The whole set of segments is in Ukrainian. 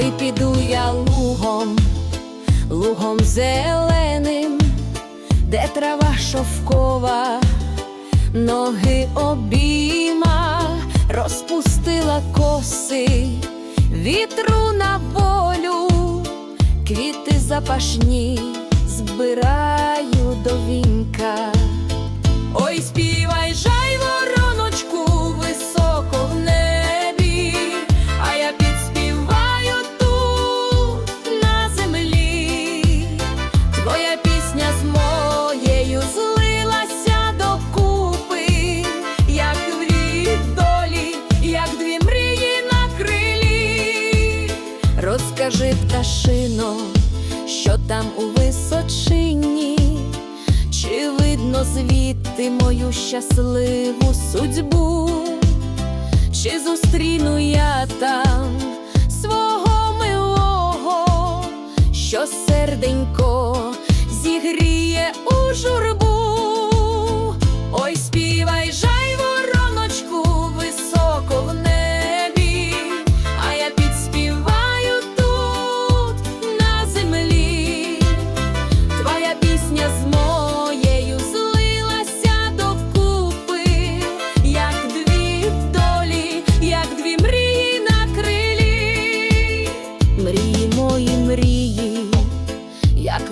Ой, піду я лугом, лугом зеленим, де трава шовкова, ноги обійма, розпустила коси, вітру на волю, квіти запашні збираю. Розкажи, пташино, що там у височині. Чи видно звідти мою щасливу судьбу? Чи зустріну я там свого милого, що серденько зігріє у журбу?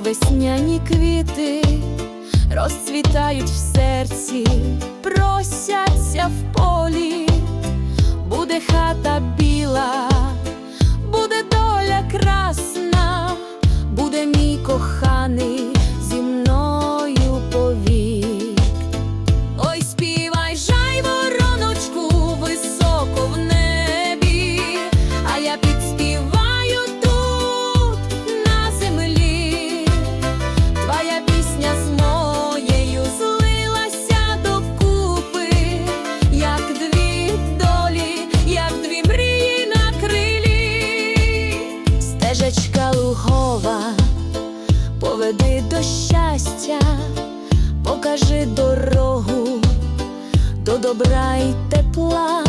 Весняні квіти, розцвітають в серці, просяться в полі, буде хата біла, поведи до щастя, покажи дорогу до добра й тепла,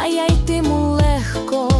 а я йтиму легко